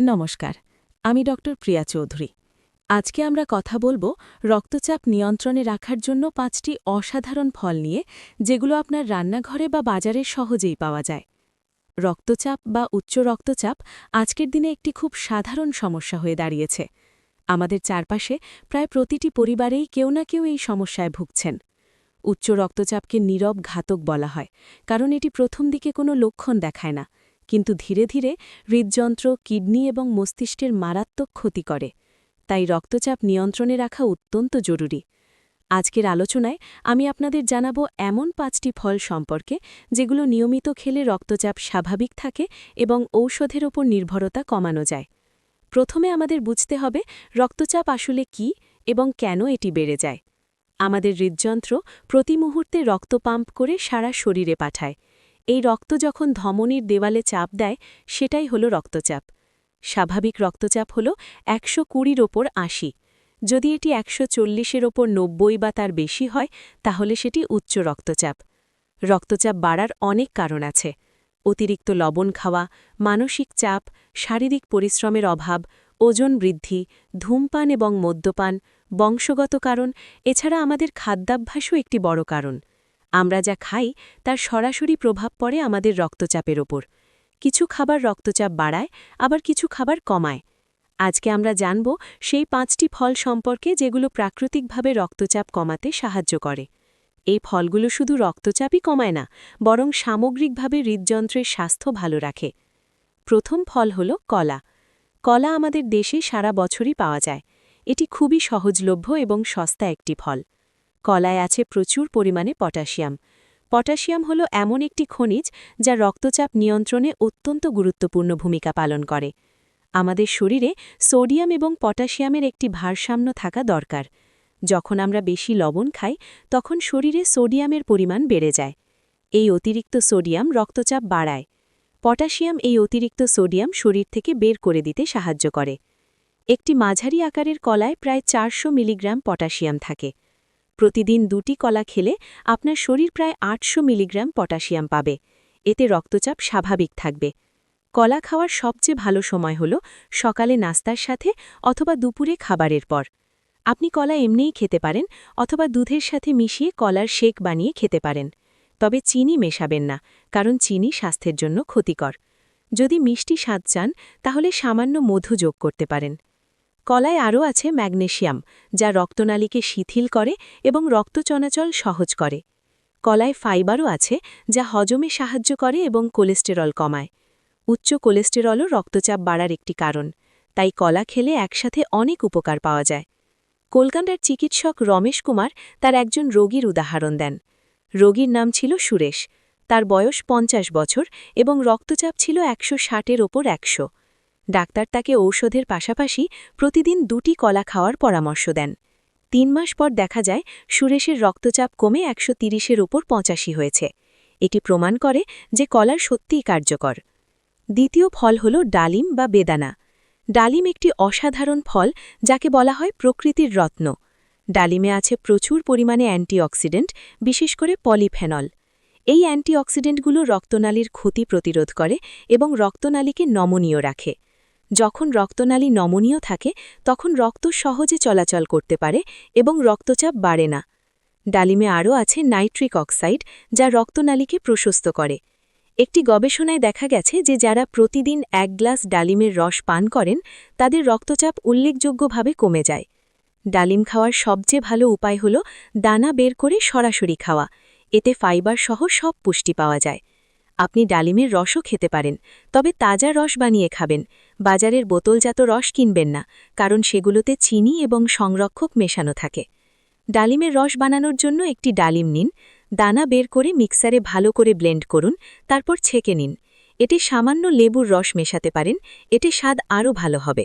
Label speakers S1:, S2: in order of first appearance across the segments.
S1: নমস্কার, আমি ডক্টর প্রিয়া চৌধুরী। আজকে আমরা কথা বলব রক্তচাপ নিয়ন্ত্রণে রাখার জন্য পাঁচটি অসাধারণ ফল নিয়ে, যেগুলো আপনার রান্নাঘরে বা বাজারে সহজেই পাওয়া যায়। রক্তচাপ বা উচ্চ রক্তচাপ আজকের দিনে একটি খুব সাধারণ সমস্যা হয়ে দাঁড়িয়েছে। আমাদের চারপাশে প্রায় প্রতিটি পরিবারেই কেউ না কেউ এই সমস্যায় ভুগছেন। উচ্চ রক্তচাপকে নীরব ঘাতক বলা হয়, কারণ এটি প্রথম দিকে কোনো লক্ষণ দেখায় না। কিন্তু ধীরে ধীরে হৃদযন্ত্র, কিডনি এবং মস্তিষ্কের মারাত্মক ক্ষতি করে। তাই রক্তচাপ নিয়ন্ত্রণে রাখা অত্যন্ত জরুরি। আজকের আলোচনায় আমি আপনাদের জানাব এমন পাঁচটি ফল সম্পর্কে যেগুলো নিয়মিত খেলে রক্তচাপ স্বাভাবিক থাকে এবং ঔষধের ওপর নির্ভরতা কমানো যায়। প্রথমে আমাদের বুঝতে হবে রক্তচাপ আসলে কি এবং কেন এটি বেড়ে যায়। আমাদের হৃদযন্ত্র প্রতি মুহূর্তে রক্ত পাম্প করে সারা শরীরে পাঠায়। এই রক্ত যখন ধমনীর দেওয়ালে চাপ দেয়, সেটাই হল রক্তচাপ। স্বাভাবিক রক্তচাপ হল একশো কুড়ির ওপর আশি। যদি এটি একশো চল্লিশের ওপর নব্বই বা তার বেশি হয়, তাহলে সেটি উচ্চ রক্তচাপ। রক্তচাপ বাড়ার অনেক কারণ আছে। অতিরিক্ত লবণ খাওয়া, মানসিক চাপ, শারীরিক পরিশ্রমের অভাব, ওজন বৃদ্ধি, ধূমপান এবং মদ্যপান বংশগত কারণ, এছাড়া আমাদের খাদ্যাভ্যাসও একটি বড় কারণ। আমরা যা খাই তার সরাসরি প্রভাব পড়ে আমাদের রক্তচাপের ওপর। কিছু খাবার রক্তচাপ বাড়ায়, আবার কিছু খাবার কমায়। আজকে আমরা জানব সেই পাঁচটি ফল সম্পর্কে যেগুলো প্রাকৃতিকভাবে রক্তচাপ কমাতে সাহায্য করে। এই ফলগুলো শুধু রক্তচাপই কমায় না, বরং সামগ্রিকভাবে হৃদযন্ত্রের স্বাস্থ্য ভালো রাখে। প্রথম ফল হল কলা। কলা আমাদের দেশে সারা বছরই পাওয়া যায়। এটি খুবই সহজলভ্য এবং সস্তা একটি ফল। কলায় আছে প্রচুর পরিমাণে পটাশিয়াম। পটাশিয়াম হল এমন একটি খনিজ যা রক্তচাপ নিয়ন্ত্রণে অত্যন্ত গুরুত্বপূর্ণ ভূমিকা পালন করে। আমাদের শরীরে সোডিয়াম এবং পটাশিয়ামের একটি ভারসাম্য থাকা দরকার। যখন আমরা বেশি লবণ খাই, তখন শরীরে সোডিয়ামের পরিমাণ বেড়ে যায়। এই অতিরিক্ত সোডিয়াম রক্তচাপ বাড়ায়। পটাশিয়াম এই অতিরিক্ত সোডিয়াম শরীর থেকে বের করে দিতে সাহায্য করে। একটি মাঝারি আকারের কলায় প্রায় চারশো মিলিগ্রাম পটাশিয়াম থাকে। প্রতিদিন দুটি কলা খেলে আপনার শরীর প্রায় আটশো মিলিগ্রাম পটাশিয়াম পাবে। এতে রক্তচাপ স্বাভাবিক থাকবে। কলা খাওয়ার সবচেয়ে ভালো সময় হল সকালে নাস্তার সাথে অথবা দুপুরে খাবারের পর। আপনি কলা এমনিই খেতে পারেন অথবা দুধের সাথে মিশিয়ে কলার শেক বানিয়ে খেতে পারেন। তবে চিনি মেশাবেন না, কারণ চিনি স্বাস্থ্যের জন্য ক্ষতিকর। যদি মিষ্টি স্বাদ চান, তাহলে সামান্য মধু যোগ করতে পারেন। কলায় আরও আছে ম্যাগনেশিয়াম, যা রক্তনালীকে শিথিল করে এবং রক্ত চলাচল সহজ করে। কলায় ফাইবারও আছে, যা হজমে সাহায্য করে এবং কোলেস্টেরল কমায়। উচ্চ কোলেস্টেরলও রক্তচাপ বাড়ার একটি কারণ, তাই কলা খেলে একসাথে অনেক উপকার পাওয়া যায়। কলকাতার চিকিৎসক রমেশ কুমার তার একজন রোগীর উদাহরণ দেন। রোগীর নাম ছিল সুরেশ। তার বয়স পঞ্চাশ বছর এবং রক্তচাপ ছিল একশো ষাটের ওপর একশো। ডাক্তার তাকে ঔষধের পাশাপাশি প্রতিদিন দুটি কলা খাওয়ার পরামর্শ দেন। তিন মাস পর দেখা যায়, সুরেশের রক্তচাপ কমে একশো তিরিশের ওপর পঁচাশি হয়েছে। এটি প্রমাণ করে যে কলার সত্যিই কার্যকর। দ্বিতীয় ফল হল ডালিম বা বেদানা। ডালিম একটি অসাধারণ ফল, যাকে বলা হয় প্রকৃতির রত্ন। ডালিমে আছে প্রচুর পরিমাণে অ্যান্টিঅক্সিডেন্ট, বিশেষ করে পলিফেনল। এই অ্যান্টিঅক্সিডেন্টগুলো রক্তনালীর ক্ষতি প্রতিরোধ করে এবং রক্তনালীকে নমনীয় রাখে। যখন রক্তনালী নমনীয় থাকে, তখন রক্ত সহজে চলাচল করতে পারে এবং রক্তচাপ বাড়ে না। ডালিমে আরও আছে নাইট্রিক অক্সাইড, যা রক্তনালীকে প্রশস্ত করে। একটি গবেষণায় দেখা গেছে যে যারা প্রতিদিন এক গ্লাস ডালিমের রস পান করেন, তাদের রক্তচাপ উল্লেখযোগ্যভাবে কমে যায়। ডালিম খাওয়ার সবচেয়ে ভালো উপায় হল দানা বের করে সরাসরি খাওয়া। এতে ফাইবার সহ সব পুষ্টি পাওয়া যায়। আপনি ডালিমের রসও খেতে পারেন, তবে তাজা রস বানিয়ে খাবেন। বাজারের বোতলজাত রস কিনবেন না, কারণ সেগুলোতে চিনি এবং সংরক্ষক মেশানো থাকে। ডালিমের রস বানানোর জন্য একটি ডালিম নিন, দানা বের করে মিক্সারে ভালো করে ব্লেন্ড করুন, তারপর ছেঁকে নিন। এটি সামান্য লেবুর রস মেশাতে পারেন, এতে স্বাদ আরও ভালো হবে।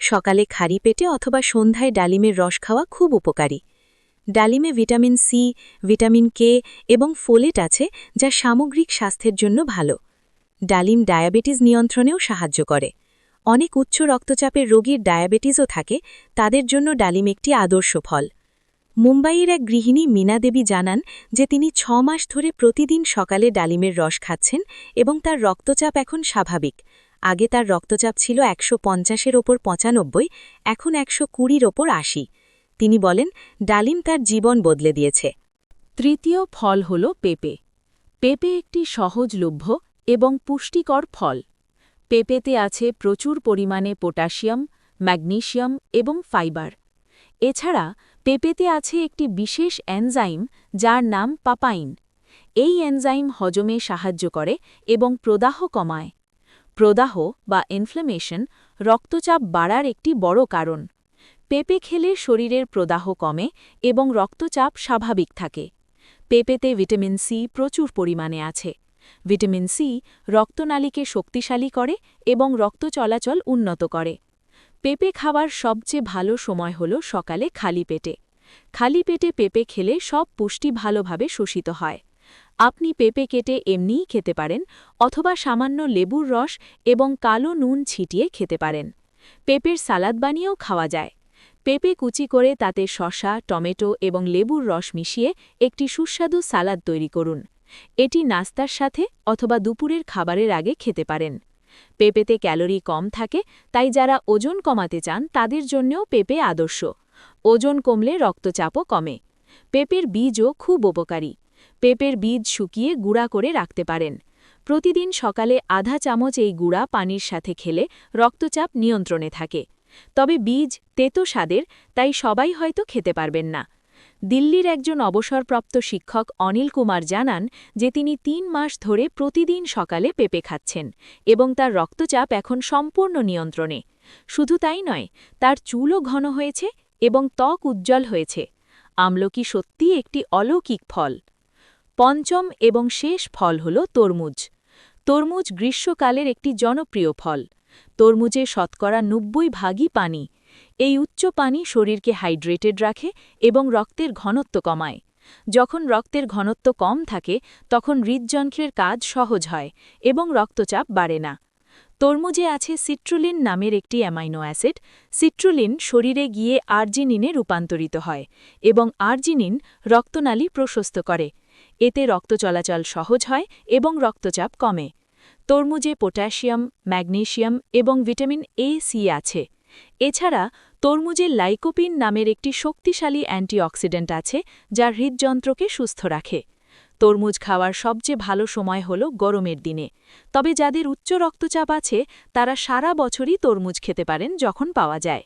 S1: সকালে খারি পেটে অথবা সন্ধ্যায় ডালিমের রস খাওয়া খুব উপকারী। ডালিমে ভিটামিন সি, ভিটামিন কে এবং ফোলেট আছে, যা সামগ্রিক স্বাস্থ্যের জন্য ভালো। ডালিম ডায়াবেটিস নিয়ন্ত্রণেও সাহায্য করে। অনেক উচ্চ রক্তচাপের রোগীর ডায়াবেটিসও থাকে, তাদের জন্য ডালিম একটি আদর্শ ফল। মুম্বাইয়ের এক গৃহিণী মীনা দেবী জানান যে তিনি ছ মাস ধরে প্রতিদিন সকালে ডালিমের রস খাচ্ছেন এবং তার রক্তচাপ এখন স্বাভাবিক।
S2: আগে তার রক্তচাপ ছিল একশো পঞ্চাশের ওপর পঁচানব্বই, এখন একশো কুড়ির ওপর আশি। তিনি বলেন, ডালিম তার জীবন বদলে দিয়েছে।
S1: তৃতীয় ফল হল পেঁপে। পেঁপে একটি সহজলভ্য এবং পুষ্টিকর ফল। পেঁপেতে আছে প্রচুর পরিমাণে পটাশিয়াম, ম্যাগনেশিয়াম এবং ফাইবার। এছাড়া পেঁপেতে আছে একটি বিশেষ এনজাইম যার নাম পাপাইন। এই এনজাইম হজমে সাহায্য করে এবং প্রদাহ কমায়। প্রদাহ বা ইনফ্লামেশন রক্তচাপ বাড়ার একটি বড় কারণ। পেঁপে খেলে শরীরের প্রদাহ কমে এবং রক্তচাপ স্বাভাবিক থাকে। পেঁপেতে ভিটামিন সি প্রচুর পরিমাণে আছে। ভিটামিন সি রক্তনালীকে শক্তিশালী করে এবং রক্ত চলাচল উন্নত করে। পেঁপে খাওয়ার সবচেয়ে ভালো সময় হল সকালে খালি পেটে। খালি পেটে পেঁপে খেলে সব পুষ্টি ভালোভাবে শোষিত হয়। আপনি পেঁপে কেটে এমনিই খেতে পারেন অথবা সামান্য লেবুর রস এবং কালো নুন ছিটিয়ে খেতে পারেন। পেঁপের সালাদ বানিয়েও খাওয়া যায়। পেঁপে কুচি করে তাতে শসা, টমেটো এবং লেবুর রস মিশিয়ে একটি সুস্বাদু সালাদ তৈরি করুন। এটি নাস্তার সাথে অথবা দুপুরের খাবারের আগে খেতে পারেন। পেঁপেতে ক্যালোরি কম থাকে, তাই যারা ওজন কমাতে চান তাদের জন্যও পেঁপে আদর্শ। ওজন কমলে রক্তচাপও কমে। পেঁপের বীজও খুব উপকারী। পেঁপের বীজ শুকিয়ে গুঁড়া করে রাখতে পারেন। প্রতিদিন সকালে আধা চামচ এই গুঁড়া পানির সাথে খেলে রক্তচাপ নিয়ন্ত্রণে থাকে। তবে বীজ তেতো স্বাদের, তাই সবাই হয়তো খেতে পারবেন না। দিল্লির একজন অবসরপ্রাপ্ত শিক্ষক অনিল কুমার জানান যে তিনি তিন মাস ধরে প্রতিদিন সকালে পেঁপে খাচ্ছেন এবং তার রক্তচাপ এখন সম্পূর্ণ নিয়ন্ত্রণে। শুধু তাই নয়, তার চুলও ঘন হয়েছে এবং ত্বক উজ্জ্বল হয়েছে। আমলকি সত্যি একটি অলৌকিক ফল। পঞ্চম এবং শেষ ফল হল তরমুজ। তরমুজ গ্রীষ্মকালের একটি জনপ্রিয় ফল। তরমুজে শতকরা নব্বই ভাগই পানি। এই উচ্চ পানি শরীরকে হাইড্রেটেড রাখে এবং রক্তের ঘনত্ব কমায়। যখন রক্তের ঘনত্ব কম থাকে, তখন হৃদযন্ত্রের কাজ সহজ হয় এবং রক্তচাপ বাড়ে না। তরমুজে আছে সিট্রুলিন নামের একটি অ্যামাইনো অ্যাসিড। সিট্রুলিন শরীরে গিয়ে আর্জিনিনে রূপান্তরিত হয় এবং আর্জিনিন রক্তনালী প্রশস্ত করে। এতে রক্ত চলাচল সহজ হয় এবং রক্তচাপ কমে। তরমুজে পটাশিয়াম, ম্যাগনেশিয়াম এবং ভিটামিন এ সি আছে। এছাড়া তরমুজে লাইকোপিন নামের একটি শক্তিশালী অ্যান্টিঅক্সিডেন্ট আছে, যা হৃদযন্ত্রকে সুস্থ রাখে। তরমুজ খাওয়ার সবচেয়ে ভালো সময় হল গরমের দিনে। তবে যাদের উচ্চ রক্তচাপ আছে, তারা সারা বছরই তরমুজ খেতে পারেন যখন পাওয়া যায়।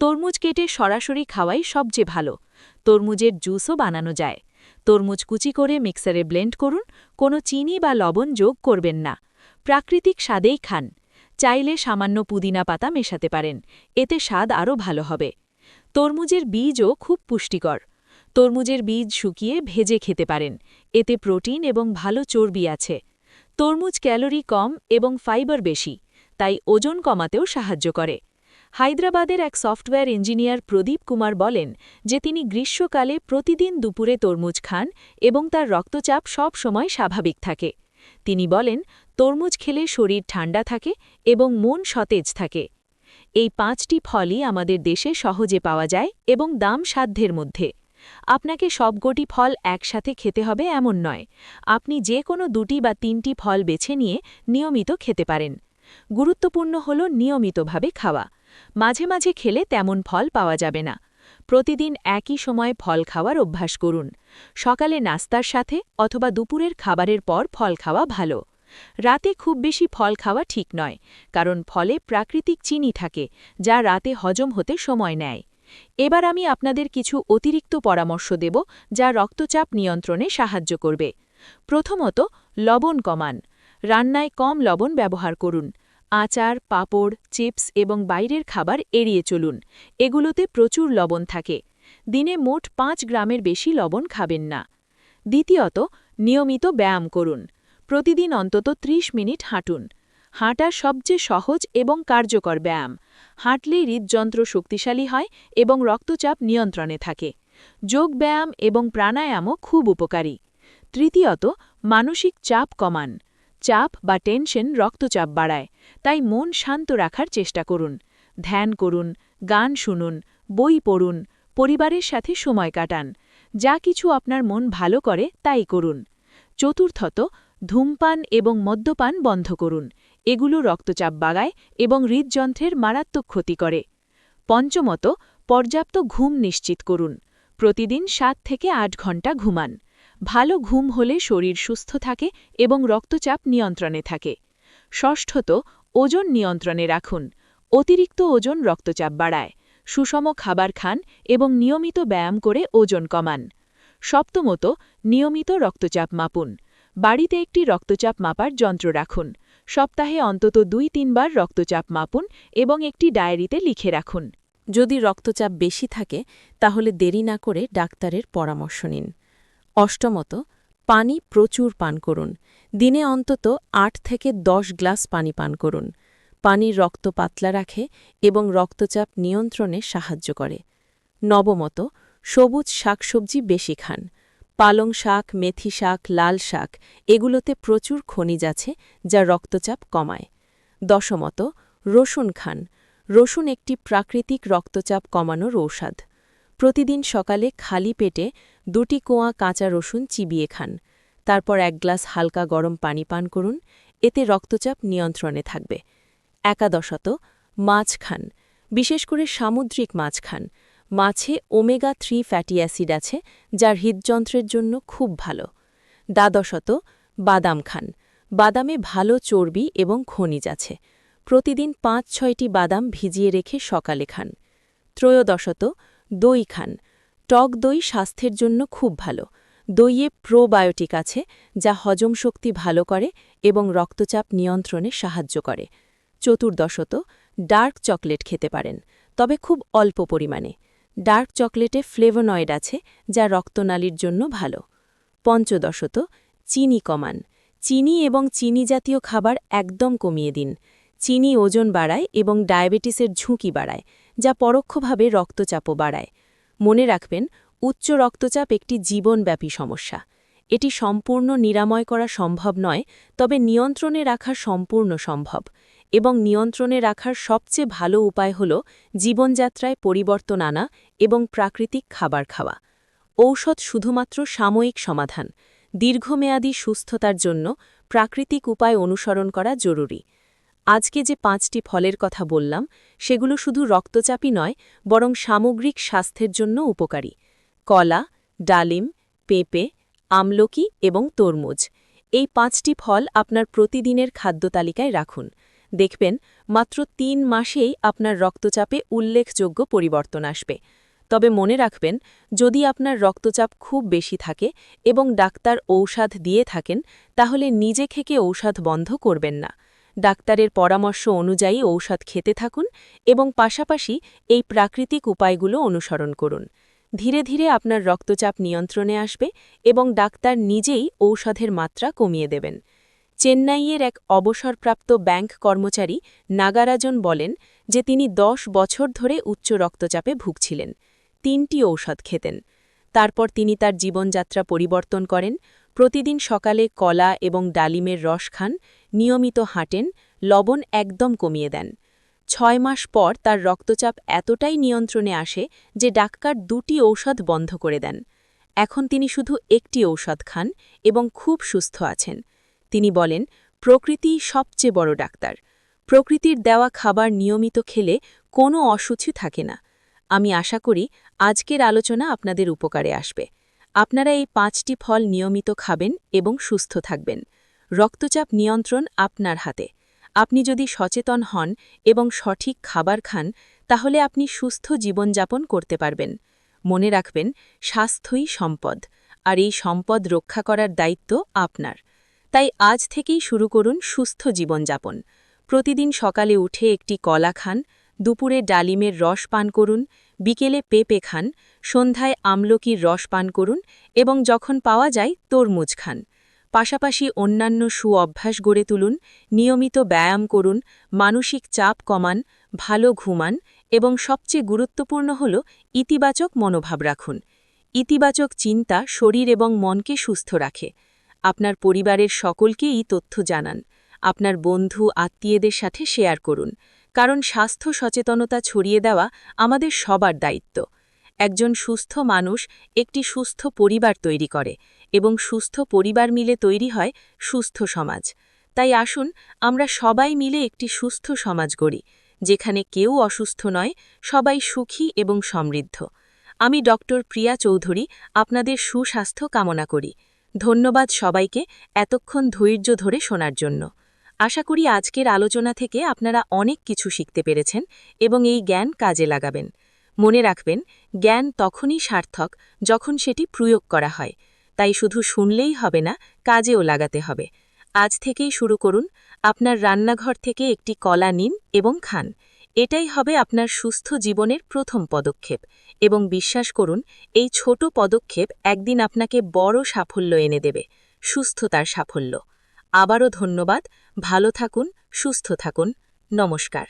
S1: তরমুজ কেটে সরাসরি খাওয়াই সবচেয়ে ভালো। তরমুজের জুসও বানানো যায়। তরমুজ কুচি করে মিক্সারে ব্লেন্ড করুন, কোনো চিনি বা লবণ যোগ করবেন না। প্রাকৃতিক স্বাদেই খান। চাইলে সামান্য পুদিনা পাতা মেশাতে পারেন, এতে স্বাদ আরও ভালো হবে। তরমুজের বীজও খুব পুষ্টিকর। তরমুজের বীজ শুকিয়ে ভেজে খেতে পারেন, এতে প্রোটিন এবং ভালো চর্বি আছে। তরমুজ ক্যালোরি কম এবং ফাইবার বেশি, তাই ওজন কমাতেও সাহায্য করে। হায়দ্রাবাদের এক সফটওয়্যার ইঞ্জিনিয়ার প্রদীপ কুমার বলেন যে তিনি গ্রীষ্মকালে প্রতিদিন দুপুরে তরমুজ খান এবং তার রক্তচাপ সব সময় স্বাভাবিক থাকে। তিনি বলেন তরমুজ খেলে শরীর ঠান্ডা থাকে এবং মন সতেজ থাকে। এই পাঁচটি ফলই আমাদের দেশে সহজে পাওয়া যায় এবং দাম সাধ্যের মধ্যে। আপনাকে সবকটি ফল একসাথে খেতে হবে এমন নয়। আপনি যে কোনো দুটি বা তিনটি ফল বেছে নিয়ে নিয়মিত খেতে পারেন। গুরুত্বপূর্ণ হল নিয়মিতভাবে খাওয়া। মাঝে মাঝে খেলে তেমন ফল পাওয়া যাবে না। প্রতিদিন একই সময়ে ফল খাওয়ার অভ্যাস করুন। সকালে নাস্তার সাথে অথবা দুপুরের খাবারের পর ফল খাওয়া ভালো। রাতে খুব বেশি ফল খাওয়া ঠিক নয়, কারণ ফলে প্রাকৃতিক চিনি থাকে, যা রাতে হজম হতে সময় নেয়। এবার আমি আপনাদের কিছু অতিরিক্ত পরামর্শ দেব, যা রক্তচাপ নিয়ন্ত্রণে সাহায্য করবে। প্রথমত, লবণ কমান। রান্নায় কম লবণ ব্যবহার করুন। আচার, পাপড়, চিপস এবং বাইরের খাবার এড়িয়ে চলুন, এগুলোতে প্রচুর লবণ থাকে। দিনে মোট পাঁচ গ্রামের বেশি লবণ খাবেন না। দ্বিতীয়ত, নিয়মিত ব্যায়াম করুন। প্রতিদিন অন্তত ৩০ মিনিট হাঁটুন। হাঁটা সবচেয়ে সহজ এবং কার্যকর ব্যায়াম। হাঁটলেই হৃদযন্ত্র শক্তিশালী হয় এবং রক্তচাপ নিয়ন্ত্রণে থাকে। যোগ ব্যায়াম এবং প্রাণায়ামও খুব উপকারী। তৃতীয়ত, মানসিক চাপ কমান। চাপ বা টেনশন রক্তচাপ বাড়ায়, তাই মন শান্ত রাখার চেষ্টা করুন। ধ্যান করুন, গান শুনুন, বই পড়ুন, পরিবারের সাথে সময় কাটান। যা কিছু আপনার মন ভালো করে তাই করুন। চতুর্থত ধূমপান এবং মদ্যপান বন্ধ করুন।
S3: এগুলো রক্তচাপ বাগায় এবং হৃদযন্ত্রের মারাত্মক ক্ষতি করে। পঞ্চমত, পর্যাপ্ত ঘুম নিশ্চিত করুন। প্রতিদিন সাত থেকে আট ঘণ্টা ঘুমান। ভালো ঘুম হলে শরীর সুস্থ থাকে এবং রক্তচাপ নিয়ন্ত্রণে থাকে। ষষ্ঠত, ওজন নিয়ন্ত্রণে রাখুন। অতিরিক্ত ওজন রক্তচাপ বাড়ায়। সুষম খাবার খান এবং নিয়মিত ব্যায়াম করে ওজন কমান। সপ্তমত, নিয়মিত রক্তচাপ মাপুন। বাড়িতে একটি রক্তচাপ মাপার যন্ত্র রাখুন। সপ্তাহে অন্তত দুই তিনবার রক্তচাপ মাপুন এবং একটি ডায়েরিতে লিখে রাখুন।
S1: যদি রক্তচাপ বেশি থাকে, তাহলে দেরি না করে ডাক্তারের পরামর্শ নিন। অষ্টমত, পানি প্রচুর পান করুন। দিনে অন্তত আট থেকে দশ গ্লাস পানি পান করুন। পানির রক্ত পাতলা রাখে এবং রক্তচাপ নিয়ন্ত্রণে সাহায্য করে। নবমত, সবুজ শাকসবজি বেশি খান। পালং শাক, মেথি শাক, লাল শাক, এগুলোতে প্রচুর খনিজ আছে যা রক্তচাপ কমায়। দশমত, রসুন খান। রসুন একটি প্রাকৃতিক রক্তচাপ কমানোর ঔষধ। প্রতিদিন সকালে খালি পেটে দুটি কোয়া কাঁচা রসুন চিবিয়ে খান। তারপর এক গ্লাস হালকা গরম পানি পান করুন, এতে রক্তচাপ নিয়ন্ত্রণে থাকবে। একাদশত, মাছ খান। বিশেষ করে সামুদ্রিক মাছ খান। মাছে ওমেগা থ্রি ফ্যাটি অ্যাসিড আছে যা হৃদযন্ত্রের জন্য খুব ভালো। দ্বাদশত, বাদাম খান। বাদামে ভালো চর্বি এবং খনিজ আছে। প্রতিদিন পাঁচ ছয়টি বাদাম ভিজিয়ে রেখে সকালে খান। ত্রয়োদশত, দই খান। টক দই স্বাস্থ্যের জন্য খুব ভালো। দইয়ে প্রোবায়োটিক আছে, যা হজম শক্তি ভালো করে এবং রক্তচাপ নিয়ন্ত্রণে সাহায্য করে। চতুর্দশত, ডার্ক চকলেট খেতে পারেন, তবে খুব অল্প পরিমাণে। ডার্ক চকলেটে ফ্লেভোনয়েড আছে, যা রক্তনালীর জন্য ভালো। পঞ্চদশত, চিনি কমান। চিনি এবং চিনি জাতীয় খাবার একদম কমিয়ে দিন। চিনি ওজন বাড়ায় এবং ডায়াবেটিসের ঝুঁকি বাড়ায়, যা পরোক্ষভাবে রক্তচাপও বাড়ায়। মনে রাখবেন, উচ্চ রক্তচাপ একটি জীবনব্যাপী সমস্যা। এটি সম্পূর্ণ নিরাময় করা সম্ভব নয়, তবে নিয়ন্ত্রণে রাখা সম্পূর্ণ সম্ভব। এবং নিয়ন্ত্রণে রাখার সবচেয়ে ভালো উপায় হল জীবনযাত্রায় পরিবর্তন আনা এবং প্রাকৃতিক খাবার খাওয়া। ঔষধ শুধুমাত্র সাময়িক সমাধান। দীর্ঘমেয়াদী সুস্থতার জন্য প্রাকৃতিক উপায় অনুসরণ করা জরুরি। আজকে যে পাঁচটি ফলের কথা বললাম, সেগুলো শুধু রক্তচাপই নয়, বরং সামগ্রিক স্বাস্থ্যের জন্য উপকারী। কলা, ডালিম, পেঁপে, আমলকি এবং তরমুজ। এই পাঁচটি ফল আপনার প্রতিদিনের খাদ্য তালিকায় রাখুন। দেখবেন, মাত্র তিন মাসেই আপনার রক্তচাপে উল্লেখযোগ্য পরিবর্তন আসবে। তবে মনে রাখবেন, যদি আপনার রক্তচাপ খুব বেশি থাকে এবং ডাক্তার ঔষধ দিয়ে থাকেন, তাহলে নিজে থেকে ঔষধ বন্ধ করবেন না। ডাক্তারের পরামর্শ অনুযায়ী ঔষধ খেতে থাকুন এবং পাশাপাশি এই প্রাকৃতিক উপায়গুলো অনুসরণ করুন। ধীরে ধীরে আপনার রক্তচাপ নিয়ন্ত্রণে আসবে এবং ডাক্তার নিজেই ঔষধের মাত্রা কমিয়ে দেবেন। চেন্নাইয়ের এক অবসরপ্রাপ্ত ব্যাংক কর্মচারী নাগারাজন বলেন যে তিনি দশ বছর ধরে উচ্চ রক্তচাপে ভুগছিলেন। তিনটি ঔষধ খেতেন। তারপর তিনি তার জীবনযাত্রা পরিবর্তন করেন। প্রতিদিন সকালে কলা এবং ডালিমের রস খান, নিয়মিত হাঁটেন, লবণ একদম কমিয়ে দেন। ছয় মাস পর তার রক্তচাপ এতটাই নিয়ন্ত্রণে আসে যে ডাক্তার দুটি ঔষধ বন্ধ করে দেন। এখন তিনি শুধু একটি ঔষধ খান এবং খুব সুস্থ আছেন। তিনি বলেন, প্রকৃতি সবচেয়ে বড় ডাক্তার। প্রকৃতির দেওয়া খাবার নিয়মিত খেলে কোনো অসুচি থাকে না। আমি আশা করি আজকের আলোচনা আপনাদের উপকারে আসবে। আপনারা এই পাঁচটি ফল নিয়মিত খাবেন এবং সুস্থ থাকবেন। রক্তচাপ নিয়ন্ত্রণ আপনার হাতে। আপনি যদি সচেতন হন এবং সঠিক খাবার খান, তাহলে আপনি সুস্থ জীবনযাপন করতে পারবেন। মনে রাখবেন, স্বাস্থ্যই সম্পদ। আর এই সম্পদ রক্ষা করার দায়িত্ব আপনার। তাই আজ থেকেই শুরু করুন সুস্থ জীবনযাপন। প্রতিদিন সকালে উঠে একটি কলা খান, দুপুরে ডালিমের রস পান করুন, বিকেলে পেঁপে খান, সন্ধ্যায় আমলকির রস পান করুন এবং যখন পাওয়া যায় তরমুজ খান। পাশাপাশি অন্যান্য সু অভ্যাস গড়ে তুলুন, নিয়মিত ব্যায়াম করুন, মানসিক চাপ কমান, ভালো ঘুমান এবং সবচেয়ে গুরুত্বপূর্ণ হল ইতিবাচক মনোভাব রাখুন। ইতিবাচক চিন্তা শরীর এবং মনকে সুস্থ রাখে। আপনার পরিবারের সকলকে এই তথ্য জানান। আপনার বন্ধু, আত্মীয়দের সাথে শেয়ার করুন। কারণ স্বাস্থ্য সচেতনতা ছড়িয়ে দেওয়া আমাদের সবার দায়িত্ব। একজন সুস্থ মানুষ একটি সুস্থ পরিবার তৈরি করে এবং সুস্থ পরিবার মিলে তৈরি হয় সুস্থ সমাজ। তাই আসুন, আমরা সবাই মিলে একটি সুস্থ সমাজ গড়ি, যেখানে কেউ অসুস্থ নয়, সবাই সুখী এবং সমৃদ্ধ। আমি ডক্টর প্রিয়া চৌধুরী, আপনাদের সুস্বাস্থ্য কামনা করি। ধন্যবাদ সবাইকে এতক্ষণ ধৈর্য ধরে শোনার জন্য। আশা করি আজকের আলোচনা থেকে আপনারা অনেক কিছু শিখতে পেরেছেন এবং এই জ্ঞান কাজে লাগাবেন। মনে রাখবেন, জ্ঞান তখনই সার্থক যখন সেটি প্রয়োগ করা হয়। তাই শুধু শুনলেই হবে না, কাজেও লাগাতে হবে। আজ থেকেই শুরু করুন, আপনার রান্নাঘর থেকে একটি কলা নিন এবং খান। এটাই হবে আপনার সুস্থ জীবনের প্রথম পদক্ষেপ। এবং বিশ্বাস করুন, এই ছোট পদক্ষেপ একদিন আপনাকে বড় সাফল্য এনে দেবে, সুস্থতার সাফল্য। আবারও ধন্যবাদ, ভালো থাকুন, সুস্থ থাকুন, নমস্কার।